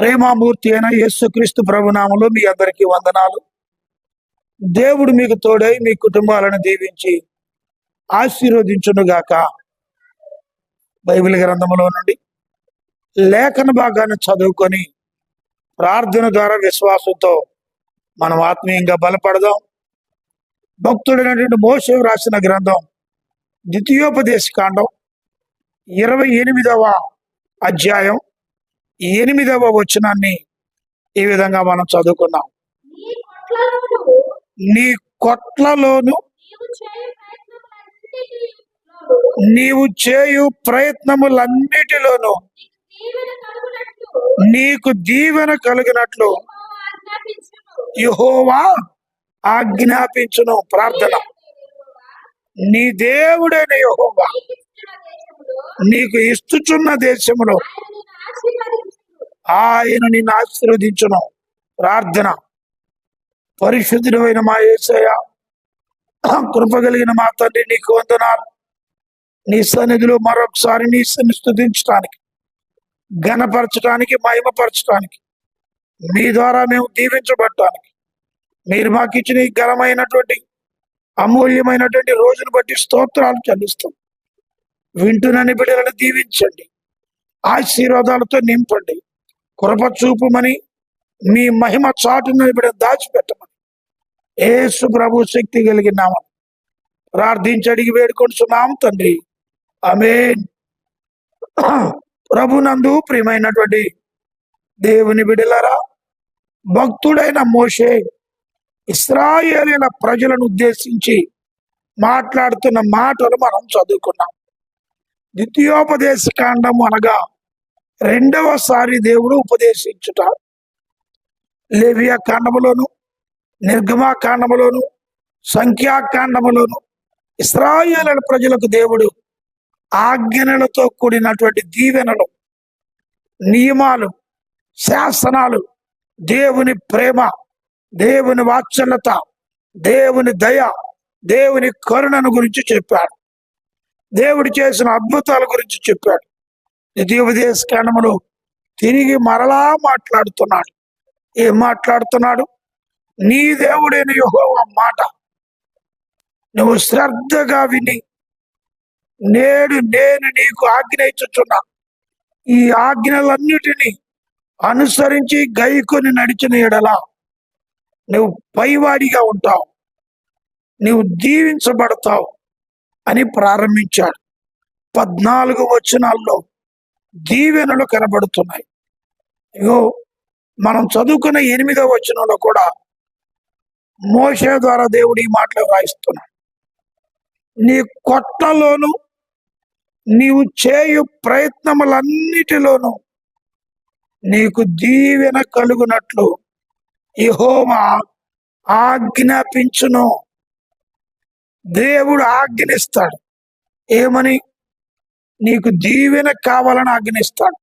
ప్రేమామూర్తి అయిన యేసుక్రీస్తు ప్రభునామలో మీ అందరికీ వందనాలు. దేవుడు మీకు తోడై మీ కుటుంబాలను దీవించి ఆశీర్వదించునుగాక. బైబిల్ గ్రంథములో నుండి లేఖన భాగాన్ని చదువుకొని ప్రార్థన ద్వారా విశ్వాసంతో మనం ఆత్మీయంగా బలపడదాం. భక్తుడైనటువంటి మోసే రాసిన గ్రంథం ద్వితీయోపదేశ కాండం ఇరవై ఎనిమిదవ అధ్యాయం ఎనిమిదవ వచనాన్ని ఈ విధంగా మనం చదువుకున్నాం నీ కొట్లలోను నీవు చేయు ప్రయత్నములన్నిటిలోను నీకు దీవెన కలుగునట్లు యెహోవా ఆజ్ఞాపించును. ప్రార్థన. నీ దేవుడైన యెహోవా నీకు ఇస్తుచున్న దేశంలో ఆయన నిన్ను ఆశీర్వదించును. ప్రార్థన. పరిశుద్ధుడైన మా ఏసయ కృప కలిగిన మా తండ్రి నీకు వందనాలు. నీ సన్నిధిలో మరొకసారి నీ సన్ని స్థుతించడానికి ఘనపరచడానికి మహిమపరచడానికి మీ ద్వారా మేము దీవించబడటానికి మీరు మాకు ఇచ్చిన ఘనమైనటువంటి అమూల్యమైనటువంటి రోజును బట్టి స్తోత్రాలు చెల్లిస్తాం వింటున్నని బిడ్డలను దీవించండి. ఆశీర్వాదాలతో నింపండి. కృప చూపుమని మీ మహిమ చాటును ఇప్పుడు దాచిపెట్టమని. ఏసు ప్రభు శక్తి కలిగినామని ప్రార్థించి అడిగి వేడుకొంటున్నాం తండ్రి. ఆమేన్. ప్రభునందు ప్రియమైనటువంటి దేవుని బిడలరా భక్తుడైన మోషే ఇస్రాయేలీల ప్రజలను ఉద్దేశించి మాట్లాడుతున్న మాటలు మనం చదువుకున్నాం. ద్వితీయోపదేశ కాండం అనగా రెండవసారి దేవుడు ఉపదేశించుట. లేవియా కాండములోను నిర్గమా కాండములోను సంఖ్యాకాండములోను ఇస్రాయేలీల ప్రజలకు దేవుడు ఆజ్ఞలతో కూడినటువంటి దీవెనలు నియమాలు శాసనాలు దేవుని ప్రేమ దేవుని వాత్సల్యత దేవుని దయ దేవుని కరుణను గురించి చెప్పాడు. దేవుడు చేసిన అద్భుతాల గురించి చెప్పాడు. ద్వితీయోపదేశ కాండములో తిరిగి మరలా మాట్లాడుతున్నాడు. ఏం మాట్లాడుతున్నాడు? నీ దేవుడైన యెహోవా మాట నువ్వు శ్రద్ధగా విని నేడు నేను నీకు ఆజ్ఞ ఇచ్చుచున్నా. ఈ ఆజ్ఞలన్నిటినీ అనుసరించి గైకొని నడిచిన ఎడలా నువ్వు పైవాడిగా ఉంటావు. నువ్వు దీవించబడతావు అని ప్రారంభించాడు. పద్నాలుగు వచనాల్లో దీవెనలు కనబడుతున్నాయి. ఇగో మనం చదువుకున్న ఎనిమిదవ వచనంలో కూడా మోషే ద్వారా దేవుడు ఈ మాటలు వ్రాయిస్తున్నాడు. నీ కొట్టలోను నీవు చేయు ప్రయత్నములన్నిటిలోనూ నీకు దీవెన కలుగునట్లు యెహోవా ఆజ్ఞాపించును. దేవుడు ఆజ్ఞనిస్తాడు. ఏమని? నీకు దీవెన కావాలని ఆజ్ఞిస్తాడు.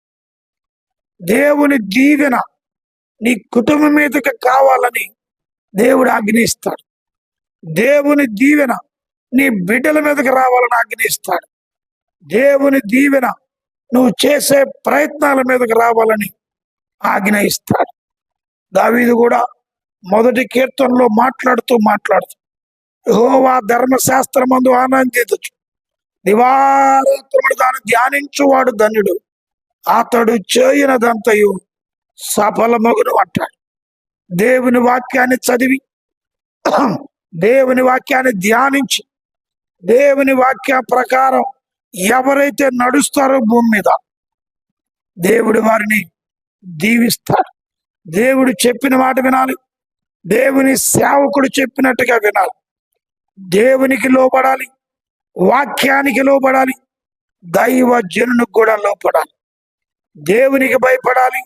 దేవుని దీవెన నీ కుటుంబం మీదకి కావాలని దేవుడు ఆజ్ఞిస్తాడు. దేవుని దీవెన నీ బిడ్డల మీదకి రావాలని ఆజ్ఞిస్తాడు. దేవుని దీవెన నువ్వు చేసే ప్రయత్నాల మీదకి రావాలని ఆజ్ఞయిస్తాడు దావీదు కూడా మొదటి కీర్తనలో మాట్లాడుతూ మాట్లాడుతూ యెహోవా ధర్మశాస్త్రమందు ఆనందించు దివారాత్రములు తాను ధ్యానించువాడు ధన్యుడు. అతడు చేయనదంతయు సఫలమగును అంటాడు. దేవుని వాక్యాన్ని చదివి దేవుని వాక్యాన్ని ధ్యానించి దేవుని వాక్య ప్రకారం ఎవరైతే నడుస్తారో భూమి మీద దేవుడు వారిని దీవిస్తాడు. దేవుడు చెప్పిన మాట వినాలి. దేవుని సేవకుడు చెప్పినట్టుగా వినాలి. దేవునికి లోపడాలి వాక్యానికి లోపడాలి దైవ జనునికి కూడా లోపడాలి దేవునికి భయపడాలి.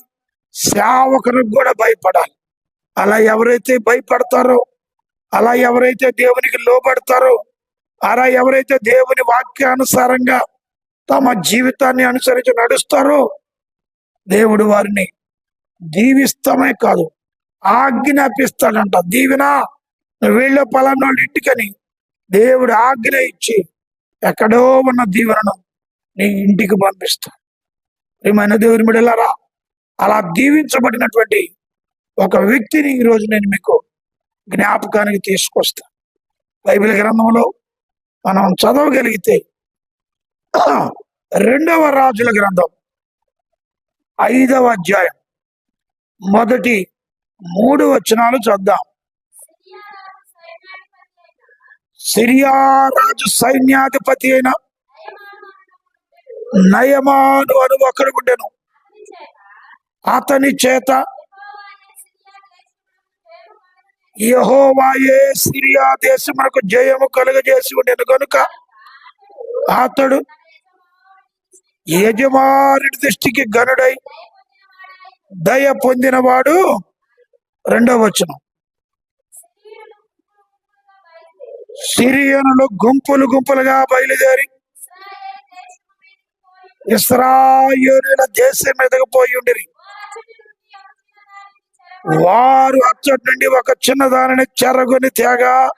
సేవకునికి కూడా భయపడాలి. అలా ఎవరైతే భయపడతారో అలా ఎవరైతే దేవునికి లోబడతారో అలా ఎవరైతే దేవుని వాక్యానుసారంగా తమ జీవితాన్ని అనుసరించి నడుస్తారో దేవుడు వారిని దీవిస్తామే కాదు ఆజ్ఞాపిస్తాడంట. దీవినా వీళ్ళ వెళ్ళే పలానాడు ఇంటికని దేవుడు ఆజ్ఞ ఇచ్చి ఎక్కడో ఉన్న దీవెనను నీ ఇంటికి పంపిస్తాను ప్రియమైన దేవుని బిడలారా అలా దీవించబడినటువంటి ఒక వ్యక్తిని ఈరోజు నేను మీకు జ్ఞాపకానికి తీసుకొస్తా. బైబిల్ గ్రంథంలో మనం చదవగలిగితే రెండవ రాజుల గ్రంథం ఐదవ అధ్యాయం మొదటి మూడు వచనాలు చదుదాం సిరియా రాజు సైన్యాధిపతి అయిన నయమాను అను ఒకడు ఉండెను. అతని చేత యహోవాయే సిరియా దేశమునకు జయము కలుగజేసి ఉండేను కనుక అతడు యజమానుడి దృష్టికి గనుడై దయ పొందినవాడు రెండవ వచనం. సిరియనులు గుంపులు గుంపులుగా బయలుదేరి ఇస్రాయేలుల దేశం మీదకు పోయి ఉండిరి. వారు అచ్చటి నుండి ఒక చిన్న దానిని చెరగొని తేగా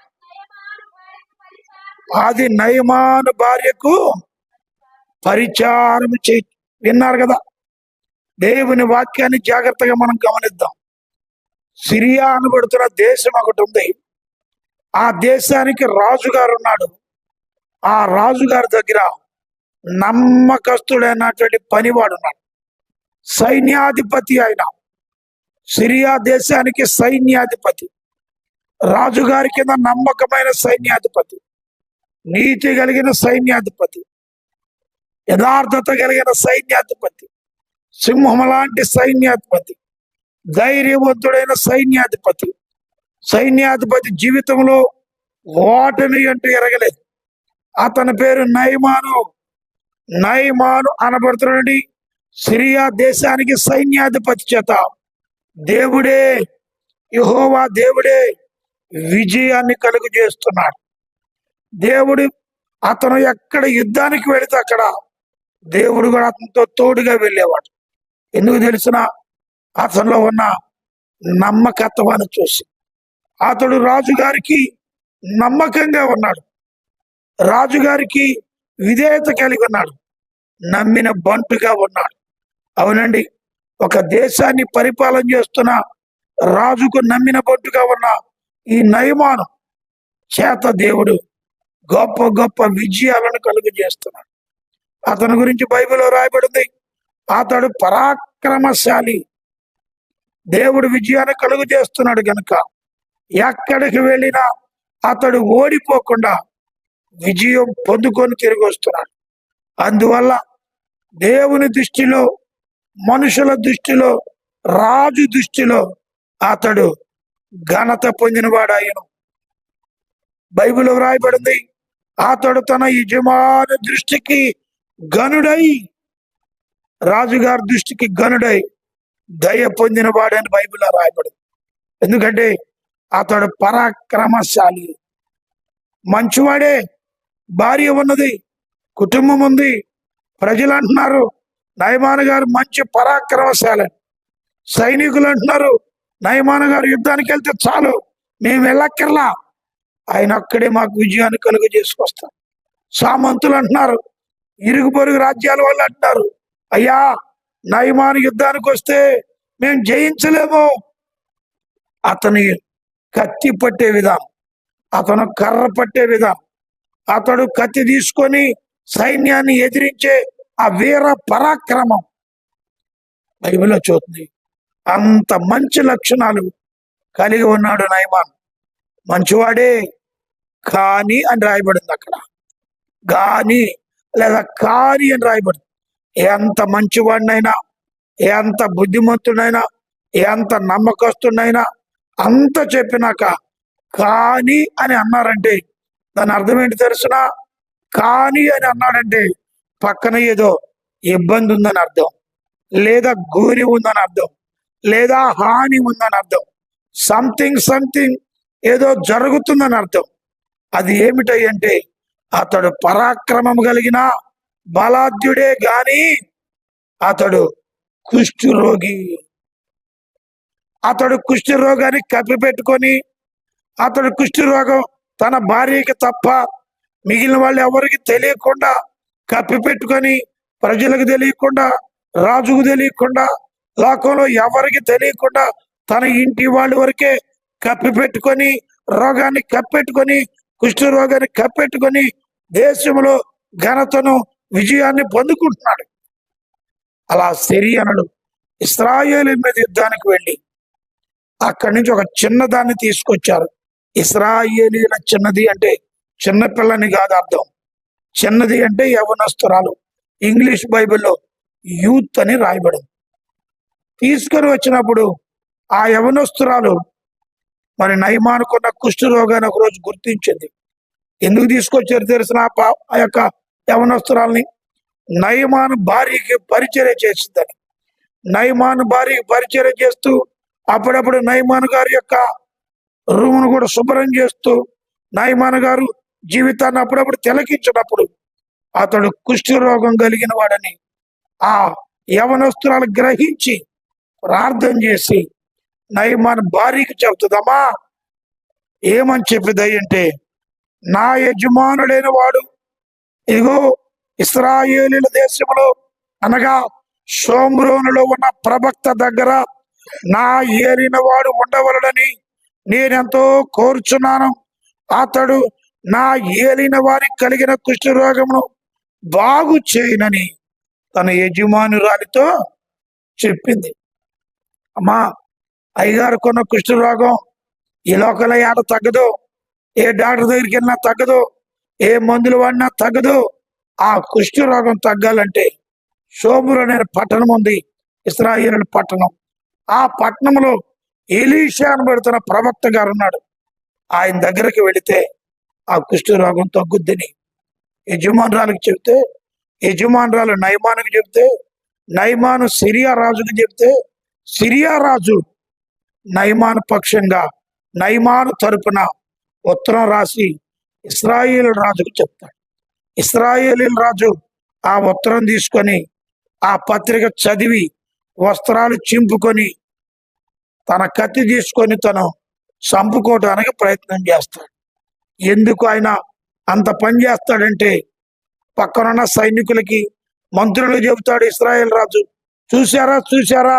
అది నయమాను భార్యకు పరిచారం చే విన్నారు కదా? దేవుని వాక్యాన్ని జాగ్రత్తగా మనం గమనిద్దాం. సిరియా అనబడుతున్న దేశం ఒకటి ఉంది. ఆ దేశానికి రాజుగారు ఉన్నాడు ఆ రాజుగారి దగ్గర నమ్మకస్తుడైనటువంటి పనివాడు ఉన్నాడు సైన్యాధిపతి ఆయన సిరియా దేశానికి సైన్యాధిపతి. రాజుగారి కింద నమ్మకమైన సైన్యాధిపతి. నీతి కలిగిన సైన్యాధిపతి. యథార్థత కలిగిన సైన్యాధిపతి. సింహం లాంటి సైన్యాధిపతి. ధైర్యవంతుడైన సైన్యాధిపతి. సైన్యాధిపతి జీవితంలో ఓటమి అంటూ ఎరగలేదు. అతని పేరు నయమాను నయమాను అనబడుతున్నాడు సిరియా దేశానికి సైన్యాధిపతి చేత. దేవుడే యహోవా దేవుడే విజయాన్ని కలుగు చేస్తున్నాడు దేవుడు అతను ఎక్కడ యుద్ధానికి వెళితే అక్కడ దేవుడు కూడా అతనితో తోడుగా వెళ్ళేవాడు. ఎందుకు తెలిసిన అతనిలో ఉన్న నమ్మకత్వాన్ని చూసి. అతడు రాజుగారికి నమ్మకంగా ఉన్నాడు. రాజుగారికి విధేయత కలిగి ఉన్నాడు. నమ్మిన బంటుగా ఉన్నాడు. అవునండి ఒక దేశాన్ని పరిపాలన చేస్తున్న రాజుకు నమ్మిన బంటుగా ఉన్న ఈ నయమానం చేత దేవుడు గొప్ప గొప్ప విజయాలను కలుగు చేస్తున్నాడు అతని గురించి బైబిల్లో రాయబడింది అతడు పరాక్రమశాలి దేవుడు విజయాన్ని కలుగు చేస్తున్నాడు గనుక ఎక్కడికి వెళ్ళినా అతడు ఓడిపోకుండా విజయం పొందుకొని తిరిగి వస్తున్నాడు. అందువల్ల దేవుని దృష్టిలో మనుషుల దృష్టిలో రాజు దృష్టిలో అతడు ఘనత పొందినవాడు పొందినవాడాయను బైబిల్ వ్రాయబడింది అతడు తన యజమాని దృష్టికి గనుడై రాజుగారి దృష్టికి గనుడై దయ పొందినవాడని బైబిల్లో రాయబడింది ఎందుకంటే అతడు పరాక్రమశాలి. మంచివాడే భార్య ఉన్నది కుటుంబం ఉంది. ప్రజలు అంటున్నారు నయమాన గారు మంచి పరాక్రమశాలి. సైనికులు అంటున్నారు నయమాన గారు యుద్ధానికి వెళ్తే చాలు మేము వెళ్ళక్కర్లా. ఆయన అక్కడే మాకు విజయాన్ని కలుగు చేసుకొస్తాం సామంతులు అంటున్నారు ఇరుగు పొరుగు రాజ్యాల వాళ్ళు అంటున్నారు అయ్యా నయమాన యుద్ధానికి వస్తే మేము జయించలేము. అతని కత్తి పట్టే విధానం. అతను కర్ర పట్టే విధానం. అతడు కత్తి తీసుకొని సైన్యాన్ని ఎదిరించే ఆ వీర పరాక్రమం బైబిల్లో చూస్తుంది. అంత మంచి లక్షణాలు కలిగి ఉన్నాడు నయమాన్ మంచివాడే కానీ అని రాయబడింది అక్కడ. గాని లేదా కాని అని రాయబడింది. ఎంత మంచివాడినైనా ఎంత బుద్ధిమంతుడైనా ఎంత నమ్మకస్తుడైనా అంత చెప్పినాక కానీ అని అన్నారంటే దాని అర్థం ఏంటి తెలుసిన? కానీ అని అన్నాడంటే పక్కన ఏదో ఇబ్బంది ఉందని అర్థం లేదా గోరి ఉందని అర్థం లేదా హాని ఉందని అర్థం సంథింగ్ సంథింగ్ ఏదో జరుగుతుందని అర్థం. అది ఏమిటంటే అతడు పరాక్రమం కలిగిన బలాఢ్యుడే గాని అతడు కుష్ఠు రోగి అతడు కుష్ఠ రోగాన్ని కప్పిపెట్టుకొని అతడు కుష్టి రోగం తన భార్యకి తప్ప మిగిలిన వాళ్ళు ఎవరికి తెలియకుండా కప్పిపెట్టుకొని ప్రజలకు తెలియకుండా రాజుకు తెలియకుండా లోకంలో ఎవరికి తెలియకుండా తన ఇంటి వాళ్ళ వరకే కప్పిపెట్టుకొని రోగాన్ని కప్పెట్టుకొని కుష్టి రోగాన్ని కప్పెట్టుకొని దేశంలో ఘనతను విజయాన్ని పొందుకుంటున్నాడు. అలా సిరియనులు ఇస్రాయేల్ మీద యుద్ధానికి వెళ్ళి అక్కడి నుంచి ఒక చిన్నదాన్ని తీసుకొచ్చారు. ఇస్రాయేలీల చిన్నది అంటే చిన్న పిల్లని కాదు అర్థం. చిన్నది అంటే యవనస్తురాలు. ఇంగ్లీష్ బైబిల్లో యూత్ అని రాయబడింది. తీసుకొని వచ్చినప్పుడు ఆ యవనస్తురాలు మరి నయమానుకున్న కుష్ఠ రోగాన్ని ఒకరోజు గుర్తించింది. ఎందుకు తీసుకొచ్చారు తెలిసిన పా- ఆ యొక్క యవనస్తురాల్ని? నయమాను భార్యకి పరిచర్య చేసిందని. నయమాను భార్యకి పరిచర్య చేస్తూ అప్పుడప్పుడు నయమాన్ గారి యొక్క రూమును కూడా శుభ్రం చేస్తూ నయమాను గారు జీవితాన్ని అప్పుడప్పుడు తిలకించినప్పుడు అతడు కుష్ఠ రోగం కలిగిన వాడని ఆ యవనస్తురాలు గ్రహించి ప్రార్థన చేసి నయమాన్ భార్యకి చెబుతుందమ్మా ఏమని చెప్పిదయ్యంటే నా యజమానుడైన వాడు ఇదిగో ఇస్రాయేలీల దేశంలో అనగా సోమ్రోనులో ఉన్న ప్రభక్త దగ్గర నా ఏలిన వాడు ఉండవలడని నేనెంతో కోరుచున్నాను. అతడు నా ఏలిన వారికి కలిగిన కుష్ఠరోగమును బాగు చేయనని తన యజమానురాలితో చెప్పింది. అమ్మా అయ్యగారు కొన్న కుష్ఠరోగం ఈ లోకల ఆట తగ్గదు? ఏ డాక్టర్ దగ్గరికి వెళ్ళినా తగ్గదు? ఏ మందులు వాడినా తగ్గదు? ఆ కుష్ఠరోగం తగ్గాలంటే సోమురు అనే పట్టణం ఉంది ఇస్రాయేల్ పట్టణం. ఆ పట్టణంలో ఎలీషా అని పెడుతున్న ప్రవక్త గారు ఉన్నాడు. ఆయన దగ్గరికి వెళితే ఆ కుష్ఠరోగం తగ్గుద్దని యజమానురాలకు చెప్తే యజమానురాలు నయమానికి చెప్తే నయమాను సిరియా రాజుకు చెప్తే సిరియా రాజు నయమాను పక్షంగా నయమాను తరపున ఉత్తరం రాసి ఇస్రాయేల్ రాజుకు చెప్తాడు. ఇస్రాయేల్ రాజు ఆ ఉత్తరం తీసుకొని ఆ పత్రిక చదివి వస్త్రాలు చింపుకొని తన కత్తి తీసుకొని తను చంపుకోవడానికి ప్రయత్నం చేస్తాడు. ఎందుకు ఆయన అంత పని చేస్తాడంటే పక్కనున్న సైనికులకి మంత్రులు చెబుతాడు ఇస్రాయేల్ రాజు చూశారా చూశారా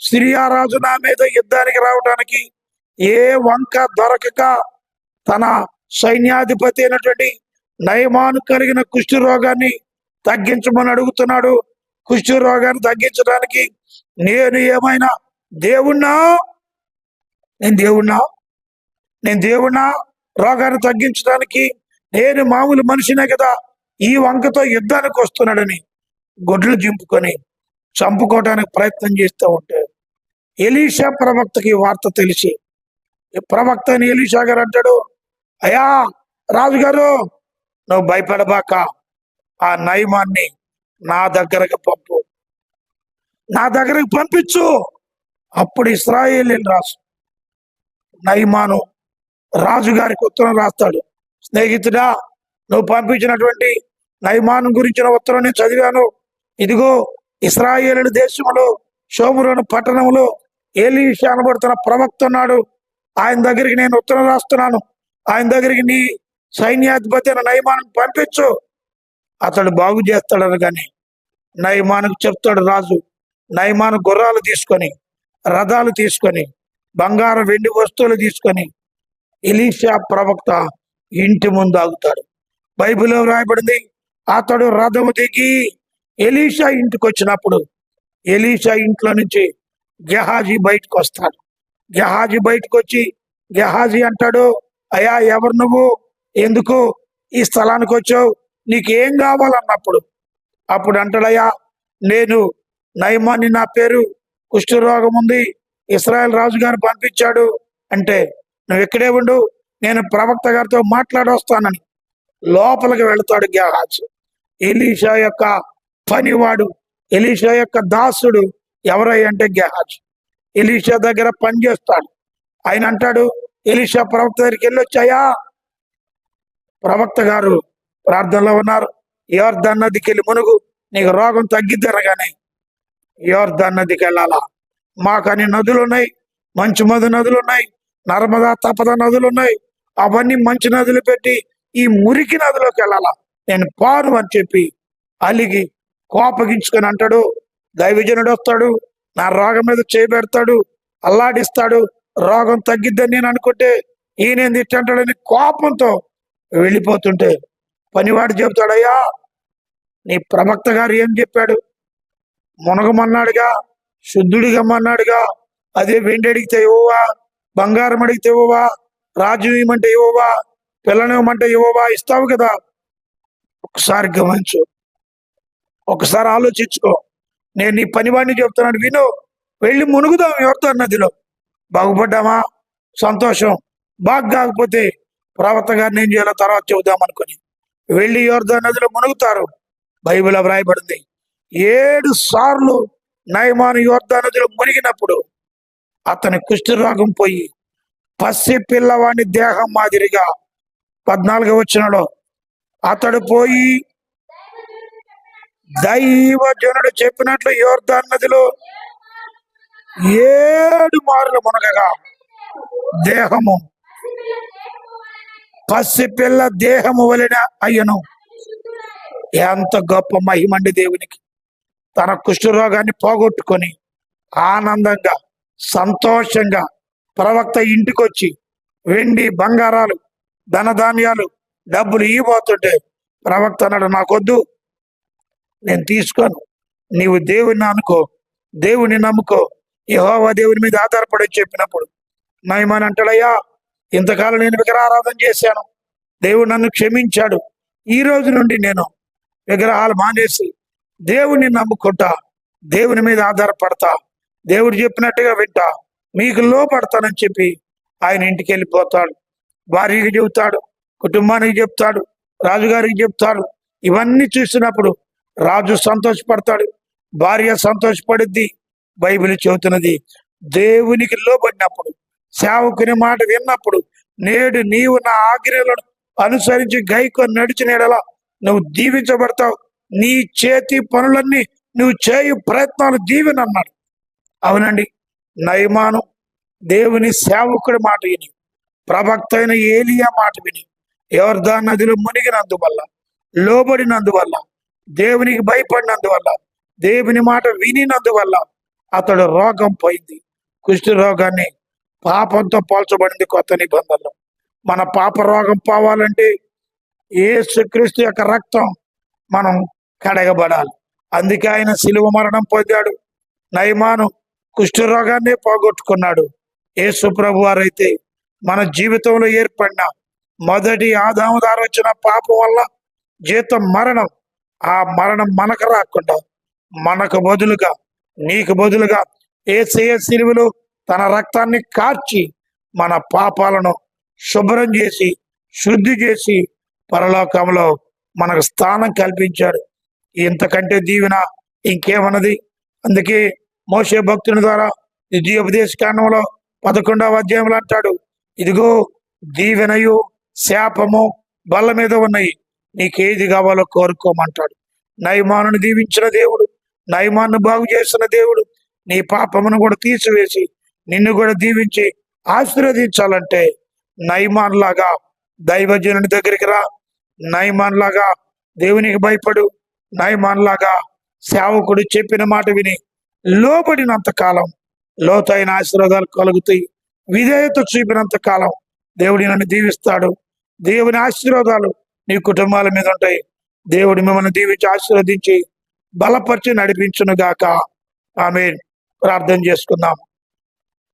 సిరియా రాజు నా మీద యుద్ధానికి రావడానికి ఏ వంక దొరకక తన సైన్యాధిపతి అయినటువంటి నయమాను కలిగిన కుష్ఠ రోగాన్ని తగ్గించమని అడుగుతున్నాడు. కుష్ఠు రోగాన్ని తగ్గించడానికి నేను ఏమైనా దేవుణ్ణా? నేను దేవుణ్ణా? నేను దేవుణ్ణా? రోగాన్ని తగ్గించడానికి నేను మామూలు మనిషినే కదా. ఈ వంకతో యుద్ధానికి వస్తున్నాడని గొడ్లు దింపుకొని చంపుకోవడానికి ప్రయత్నం చేస్తూ ఉంటే ఎలీషా ప్రవక్తకి వార్త తెలిసి ఈ ప్రవక్త అని ఎలీషా గారు అంటాడు అయ్యా రాజుగారు నువ్వు భయపడబాక ఆ నయమాన్ని నా దగ్గరకు పంపు. నా దగ్గరకు పంపించు. అప్పుడు ఇస్రాయేల్ రాసు. నయమాను రాజుగారికి ఉత్తరం రాస్తాడు. స్నేహితుడా నువ్వు పంపించినటువంటి నైమాను గురించిన ఉత్తరం నేను చదివాను. ఇదిగో ఇస్రాయేలు దేశంలో షోమురోను పట్టణంలో ఏలీషా అనబడుతున్న ప్రవక్త ఉన్నాడు. ఆయన దగ్గరికి నేను ఉత్తరం రాస్తున్నాను. ఆయన దగ్గరికి నీ సైన్యాధిపతి అయిన పంపించు. అతడు బాగు చేస్తాడని కానీ నయమానుకు చెప్తాడు రాజు నయమాను గుర్రాలు తీసుకొని రథాలు తీసుకొని బంగారం వెండి వస్తువులు తీసుకొని ఇలీషా ప్రవక్త ఇంటి ముందు ఆగుతాడు. బైబిల్లో రాయబడింది అతడు రథము దిగి ఎలీషా ఇంటికి వచ్చినప్పుడు ఎలీషా ఇంట్లో నుంచి గెహాజీ బయటకు వస్తాడు. గెహాజీ బయటకు వచ్చి గెహాజీ అంటాడు అయ్యా ఎవరు నువ్వు? ఎందుకు ఈ స్థలానికి వచ్చావు? నీకేం కావాలన్నప్పుడు? అప్పుడు అంటాడయ్యా నేను నయమాని నా పేరు కుష్ఠరోగం ఉంది ఇస్రాయల్ రాజు గారు పంపించాడు అంటే నువ్వు ఇక్కడే ఉండు నేను ప్రవక్త గారితో మాట్లాడొస్తానని. లోపలికి వెళతాడు గ్యాహాజ్ ఎలీషా యొక్క పనివాడు ఎలీషా యొక్క దాసుడు ఎవరై అంటే గెహాజ్. ఎలీషా దగ్గర పనిచేస్తాడు ఆయన అంటాడు ఎలీషా ప్రవక్త దగ్గరికి వెళ్ళొచ్చాయా? ప్రవక్త గారు ప్రార్థనలో ఉన్నారు యోర్ధన్ నదికి వెళ్ళి మునుగు నీకు రోగం తగ్గిద్దరగానే యోర్ధన్ నదికి వెళ్ళాలా? మాకని నదులు ఉన్నాయి మంచి మధు నదులు ఉన్నాయి నర్మదా తపద నదులు ఉన్నాయి అవన్నీ మంచి నదులు పెట్టి ఈ మురికి నదిలోకి వెళ్ళాలా? నేను పాను అని చెప్పి అలిగి కోపగించుకొని అంటాడు. దైవజనుడు వస్తాడు నా రోగం మీద చేయబెడతాడు అల్లాడిస్తాడు. రోగం తగ్గిద్దని నేను అనుకుంటే ఈయన తిట్టంటాడని కోపంతో వెళ్ళిపోతుంటే పనివాడు చెబుతాడయ్యా నీ ప్రవక్త గారు ఏం చెప్పాడు? మునగమన్నాడుగా శుద్ధుడిగమ్మన్నాడుగా అదే వెండి అడిగితే ఇవ్వవా బంగారం అడిగితే ఇవ్వవా రాజు ఇవ్వమంటే ఇవ్వవా పిల్లని ఇవ్వమంటే ఇవ్వవా ఇస్తావు కదా? ఒకసారి గమనించు. ఒకసారి ఆలోచించుకో. నేను నీ పనివాడిని చెప్తున్నాను విను. వెళ్ళి మునుగుదాం ఎవరితో నదిలో. బాగుపడ్డామా? సంతోషం. బాగా కాకపోతే ప్రవర్త గారిని ఏం చేయాలో తర్వాత చెబుదాం అనుకుని. వెళ్ళి ఎవరితో నదిలో మునుగుతారు. బైబిల్ వ్రాయబడింది ఏడు సార్లు నయమాను యోర్ధా నదిలో మునిగినప్పుడు అతని కుష్ఠరాగం పోయి పసి పిల్లవాని దేహం మాదిరిగా పద్నాలుగు వచ్చినలో అతడు పోయి దైవజనుడు చెప్పినట్లు యోర్ధాన్ నదిలో ఏడు మార్లు మునగగా దేహము. పసిపిల్ల దేహము వలన అయ్యను. ఎంత గొప్ప మహిమండి దేవునికి. తన కుష్ఠరోగాన్ని పోగొట్టుకొని ఆనందంగా సంతోషంగా ప్రవక్త ఇంటికొచ్చి వెండి బంగారాలు ధనధాన్యాలు డబ్బులు ఇవ్వబోతుంటే ప్రవక్త అన్నాడు నాకొద్దు నేను తీసుకోను. నీవు దేవుని అనుకో దేవుని నమ్ముకో. యహోవా దేవుని మీద ఆధారపడి చెప్పినప్పుడు నయమని అంటాడయ్యా ఇంతకాలం నేను విగ్రహారాధన చేశాను. దేవుడు నన్ను క్షమించాడు. ఈ రోజు నుండి నేను విగ్రహాలు మానేసి దేవుని నమ్ముకుంటా దేవుని మీద ఆధారపడతా దేవుడు చెప్పినట్టుగా వింటా మీకు లోపడతానని చెప్పి ఆయన ఇంటికి వెళ్ళిపోతాడు. భార్యకి చెబుతాడు కుటుంబానికి చెప్తాడు రాజుగారికి చెప్తాడు ఇవన్నీ చూసినప్పుడు రాజు సంతోషపడతాడు భార్య సంతోషపడుద్ది బైబిల్ చెబుతున్నది. దేవునికి లోబడినప్పుడు సేవకుని మాట విన్నప్పుడు నేడు నీవు నా ఆగ్రహాలను అనుసరించి గైకొని నడిచిన ఎడలా నువ్వు దీవించబడతావు. నీ చేతి పనులన్నీ నువ్వు చేయు ప్రయత్నాలు దీవెనన్నాడు అవునండి నయమాను దేవుని సేవకుడి మాట విని ప్రభక్త అయిన ఏలియా మాట విని యోర్దా నదిలో మునిగినందువల్ల లోబడినందువల్ల దేవునికి భయపడినందువల్ల దేవుని మాట వినినందువల్ల అతడు రోగం పోయింది. కుష్టి రోగాన్ని పాపంతో పోల్చబడింది కొత్త నిబంధనలు. మన పాప రోగం పోవాలంటే యేసుక్రీస్తు యొక్క రక్తం మనం కడగబడాలి. అందుకే ఆయన శిలువ మరణం పొందాడు. నయమాను కుష్ఠరోగాన్ని పోగొట్టుకున్నాడు. యేసు ప్రభు వారైతే మన జీవితంలో ఏర్పడిన మొదటి ఆదాముదారు వచ్చిన పాపం వల్ల జీతం మరణం. ఆ మరణం మనకు రాకుండా మనకు బదులుగా నీకు బదులుగా ఏసయ సిలువలో తన రక్తాన్ని కార్చి మన పాపాలను శుభ్రం చేసి శుద్ధి చేసి పరలోకంలో మనకు స్థానం కల్పించాడు. ఇంతకంటే దీవెన ఇంకేమన్నది? అందుకే మోసే భక్తుని ద్వారా ద్వితీయోపదేశ కాండంలో పదకొండవ అధ్యాయంలో అంటాడు ఇదిగో దీవెనయు శాపము బల్ల మీద ఉన్నాయి. నీకేది కావాలో కోరుకోమంటాడు. నయమానుని దీవించిన దేవుడు నయమాన్ని బాగు చేసిన దేవుడు నీ పాపమును కూడా తీసివేసి నిన్ను కూడా దీవించి ఆశీర్వదించాలంటే నయమాన్ లాగా దైవజనుని దగ్గరికి రా. నయమాన్ లాగా దేవునికి భయపడు. నయమాన్ లాగా సేవకుడు చెప్పిన మాట విని లోబడినంత కాలం లోతైన ఆశీర్వాదాలు కలుగుతాయి విధేయత చూపినంత కాలం దేవుడి నన్ను దీవిస్తాడు. దేవుని ఆశీర్వాదాలు నీ కుటుంబాల మీద ఉంటాయి. దేవుడు మిమ్మల్ని దీవించి ఆశీర్వదించి బలపరిచి నడిపించును గాక ఆమె ప్రార్థన చేసుకుందాం.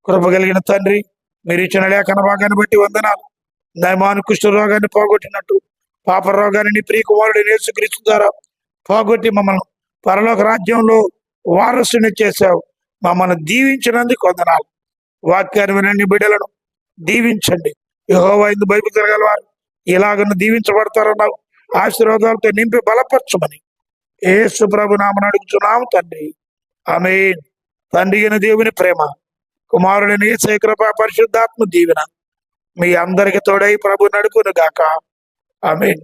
కృప కలిగిన తండ్రి మీరు ఇచ్చిన లేఖన భాగాన్ని బట్టి వందనాలు. నయమాను కుష్ఠ రోగాన్ని పోగొట్టినట్టు పాప రోగాన్ని నీ ప్రియకుమారుడు కుమారుడు ద్వారా పోగొట్టి మమ్మల్ని పరలోక రాజ్యంలో వారసుని చేశావు. మమ్మల్ని దీవించినందుకు కొందనాలు వాక్యాన్ని వినండి బిడ్డలను. దీవించండి. యహోవైందు బయపు తిరగలవారు ఇలాగను దీవించబడతారన్నావు. ఆశీర్వాదాలతో నింపి బలపరచమని. ఏసు ప్రభు నామని అడుగుతున్నాము తండ్రి. ఆమె తండ్రిగిన దేవుని ప్రేమ. కుమారుడిని శేఖరప పరిశుద్ధాత్మ దీవెన మీ అందరికి తోడై ప్రభు నడుపును గాక. ఆమెన్.